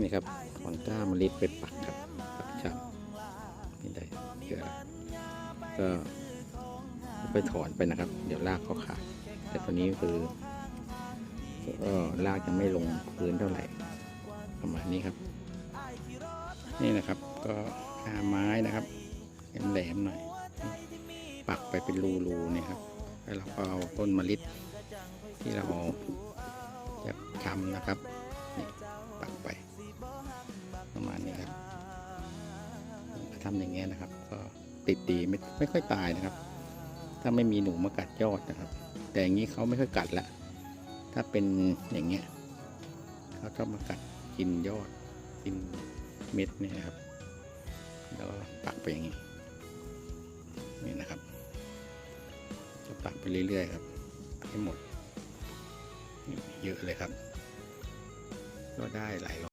นี่ครับขวางก้ามะลิไปปักครับปักจับนี่ได้เยอแล้วก็ไปถอนไปนะครับ เดี๋ยวรากเขาขาดแต่ตัวนี้คือก็รากยังไม่ลงพื้นเท่าไหร่ประมาณนี้ครับ นี่นะครับก็หาไม้นะครับแหลมๆหน่อย ปักไปเป็นรูๆนี่ครับแล้วเราก็เอาต้นมะลิที่เราจะทำนะครับนี่ ทำอย่างเงี้ยนะครับ ก็ติดดีไม่ไม่ค่อยตายนะครับ ถ้าไม่มีหนูมากัดยอดนะครับ แต่อย่างนี้เขาไม่ค่อยกัดละถ้าเป็นอย่างเงี้ยเขาชอบมากัดกินยอดกินเม็ดเนี่ยนะครับ แล้วปักไปอย่างนี้นี่นะครับ จะปักไปเรื่อยๆครับให้หมดเยอะเลยครับ ก็ได้หลายร้อย